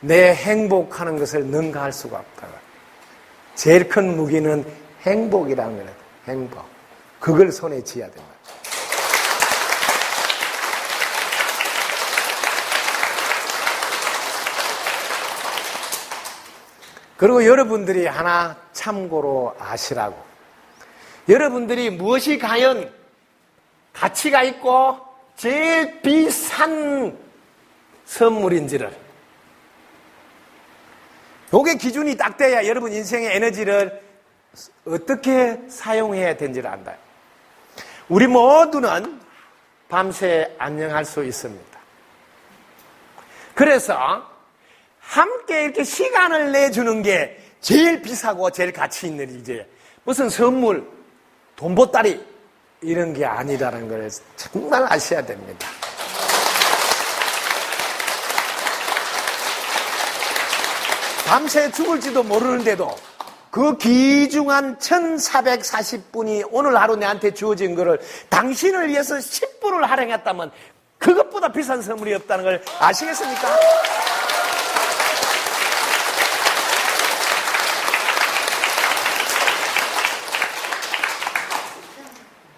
내 행복하는 것을 능가할 수가 없다. 제일 큰 무기는 행복이라는 거예요. 행복. 그걸 손에 쥐어야 된다. 그리고 여러분들이 하나 참고로 아시라고. 여러분들이 무엇이 과연 가치가 있고 제일 비싼 선물인지를 요게 기준이 딱 돼야 여러분 인생의 에너지를 어떻게 사용해야 되는지를 안다. 우리 모두는 밤새 안녕할 수 있습니다. 그래서 함께 이렇게 시간을 내주는 게 제일 비싸고 제일 가치 있는 일이지. 무슨 선물, 돈보따리 이런 게 아니라는 걸 정말 아셔야 됩니다. 밤새 죽을지도 모르는데도 그 귀중한 1440분이 오늘 하루 내한테 주어진 것을 당신을 위해서 10분을 할애했다면 그것보다 비싼 선물이 없다는 걸 아시겠습니까?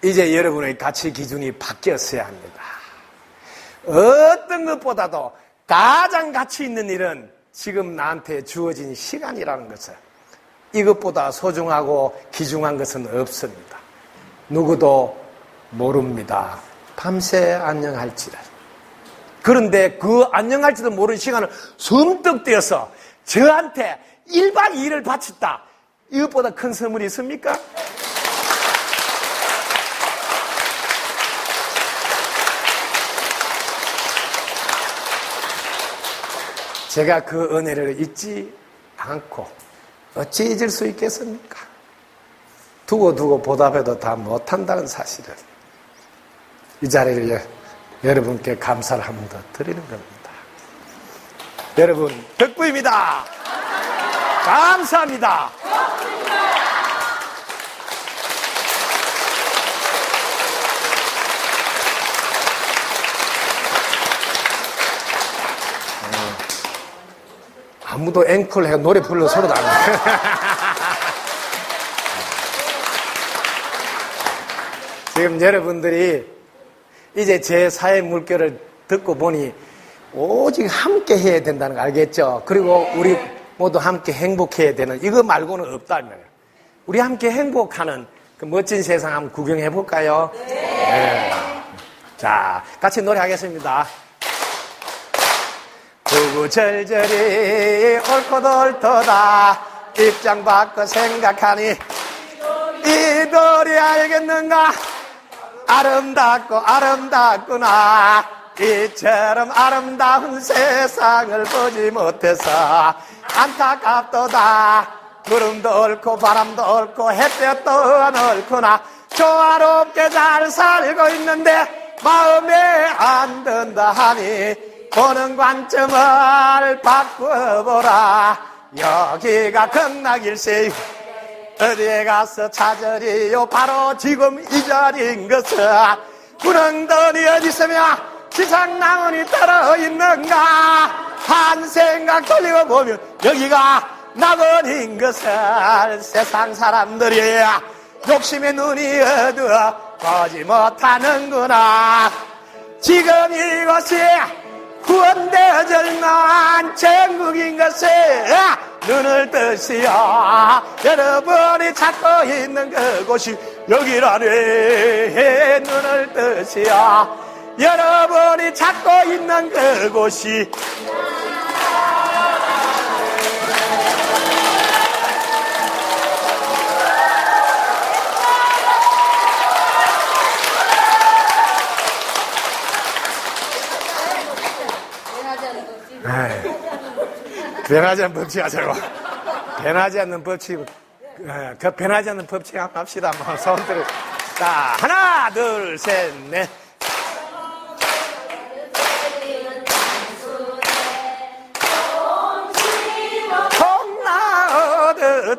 이제 여러분의 가치 기준이 바뀌었어야 합니다. 어떤 것보다도 가장 가치 있는 일은 지금 나한테 주어진 시간이라는 것을 이것보다 소중하고 귀중한 것은 없습니다. 누구도 모릅니다. 밤새 안녕할지를. 그런데 그 안녕할지도 모르는 시간을 숨떡 떼어서 저한테 1박 2일을 바쳤다. 이것보다 큰 선물이 있습니까? 제가 그 은혜를 잊지 않고 어찌 잊을 수 있겠습니까? 두고 두고 보답해도 다 못한다는 사실을 이 자리를 여러분께 감사를 한 번 더 드리는 겁니다. 여러분 덕부입니다. 감사합니다. 아무도 앵콜 해 노래 불러 서로도 안 해. 지금 여러분들이 이제 제 사회 물결을 듣고 보니 오직 함께 해야 된다는 거 알겠죠? 그리고 우리 모두 함께 행복해야 되는 이거 말고는 없다 는 거예요. 우리 함께 행복하는 그 멋진 세상 한번 구경해 볼까요? 네. 자, 같이 노래하겠습니다. 구구절절이 옳고 돌도다. 입장 바꿔 생각하니 이들이 알겠는가? 아름답고 아름답구나. 이처럼 아름다운 세상을 보지 못해서 안타깝도다. 구름도 옳고 바람도 옳고 햇볕도 안 옳구나. 조화롭게 잘 살고 있는데 마음에 안 든다 하니 보는 관점을 바꿔보라. 여기가 극락일세. 어디에 가서 찾으리요? 바로 지금 이 자리인 것은 구렁덩이 어디 있으며 지상 나무니 떨어 있는가? 한 생각 돌리고 보면 여기가 낙원인 것을 세상 사람들이 욕심의 눈이 어두워 보지 못하는구나. 지금 이것이 구원되절만 천국인 것을 눈을 뜨시어. 여러분이 찾고 있는 그곳이 여기라네 눈을 뜨시어. 여러분이 찾고 있는 그곳이 변하지 않는 법칙 하자고. 변하지 않는 법칙, 에, 그 변하지 않는 법칙 한번 합시다. 뭐, 손들을. 자, 하나, 둘, 셋, 넷.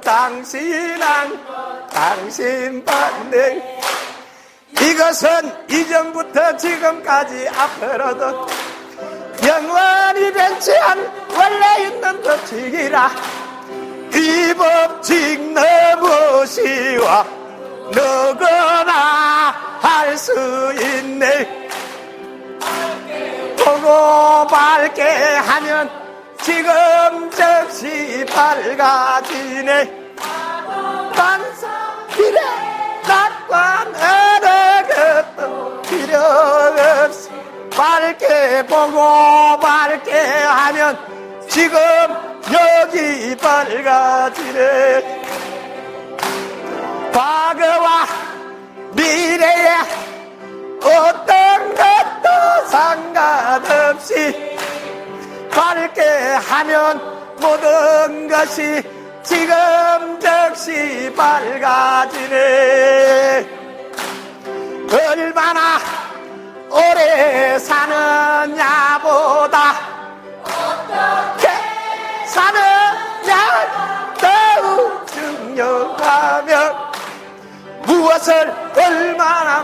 당신은 당신 반대 이것은 이전부터 지금까지 앞으로도 영원히 변치 않 원래 있는 법칙이라. 이 법칙 너무 쉬워. 누구나 할 수 있네. 보고 밝게 하면 지금 즉시 밝아지네. 반사길에 낙관 어느 것도 필요 없이 밝게 보고 밝게 하면 지금 여기 밝아지네. 과거와 미래에 어떤 것도 상관없이 밝게 하면 모든 것이 지금 즉시 밝아지네. 얼마나 오래 사느냐보다 어떻게 사느냐 더욱 중요하며 무엇을 얼마나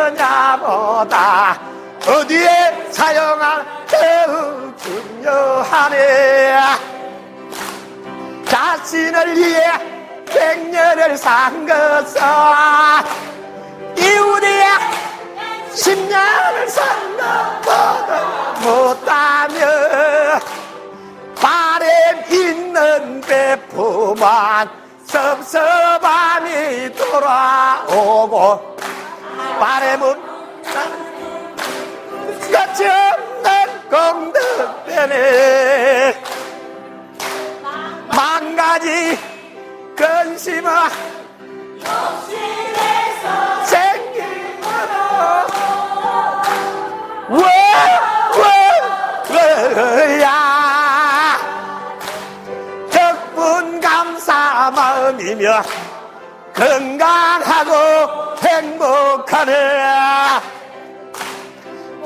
먹느냐보다 어디에 사용할 더욱 중요하네 자신을 위해 백년을 산 것은 이 우리야. 10년을 산다 보다 못하면 바램 있는데 품만 섭섭함이 돌아오고 바램은 끝이 없는 공덕 때문에 망가지 근심아 욕심에서 건강하고 행복하네.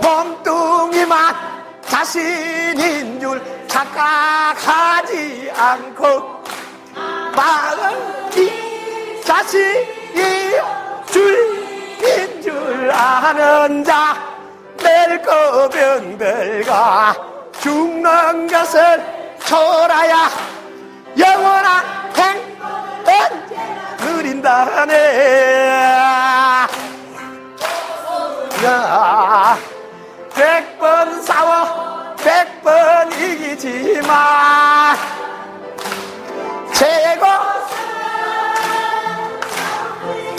몸뚱이만 자신인 줄 착각하지 않고 마음이 자신이 주인 줄 아는 자 병들가 죽는 것을 초라야 영원한 행복 은 누린다네. 야, 백번 싸워 백번 이기지만 최고.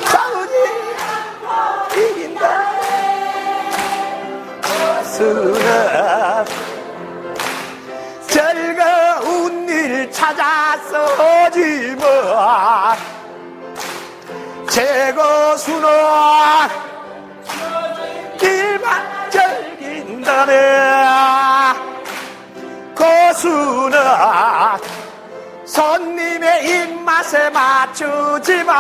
싸우지 이긴다. 수는 즐거운 일 찾아서 오지 뭐 최고 수는 일만 즐긴다네. 고수는 손님의 입맛에 맞추지만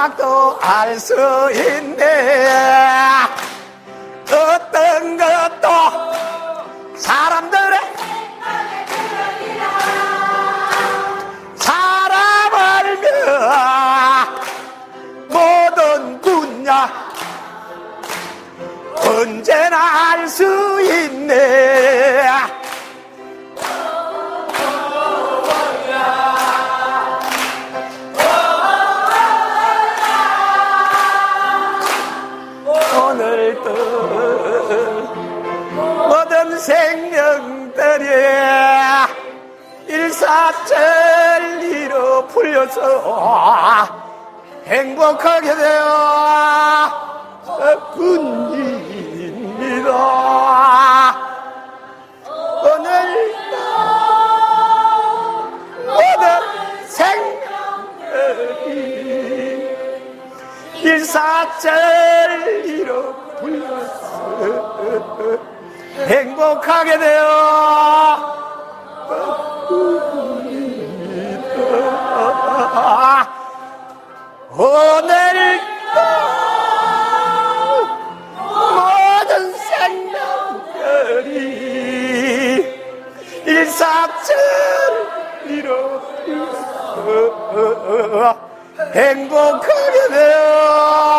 음악도 알 수 있네. 어떤 것도 사람들의 사람 알면 모든 분야 언제나 알 수 있네 일사천리로 풀려서 행복하게 되어 분입니다. 오늘도 모든 생명들이 일사천리로 불렀어 행복하게 되어 오늘도 모든 생명들이 일사천리로 행복하게 되어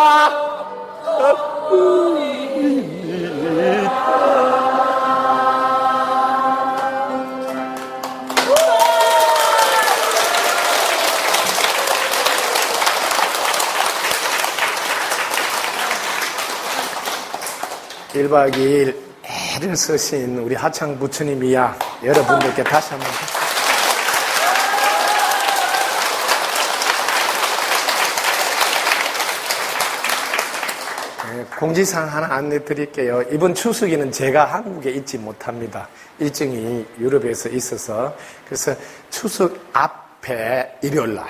1박 2일 애를 쓰신 우리 하창 부처님이야 여러분들께 다시 한번 네, 공지사항 하나 안내 드릴게요. 이번 추수기는 제가 한국에 있지 못합니다. 일정이 유럽에서 있어서. 그래서 추석 앞에 일요일 날.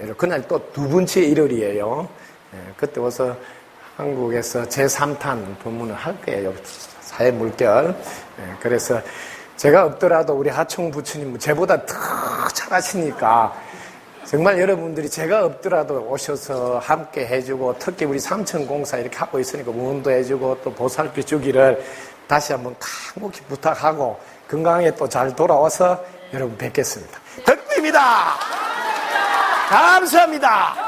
네, 그날 또 두 번째 일요일이에요. 네, 그때 와서 한국에서 제3탄 법문을 할 거예요. 사회 물결. 네, 그래서 제가 없더라도 우리 하총 부처님 제보다 더 잘하시니까 정말 여러분들이 제가 없더라도 오셔서 함께 해주고 특히 우리 삼천 공사 이렇게 하고 있으니까 응원도 해주고 또 보살펴 주기를 다시 한번 간곡히 부탁하고 건강하게 또잘 돌아와서 여러분 뵙겠습니다. 덕구입니다. 감사합니다.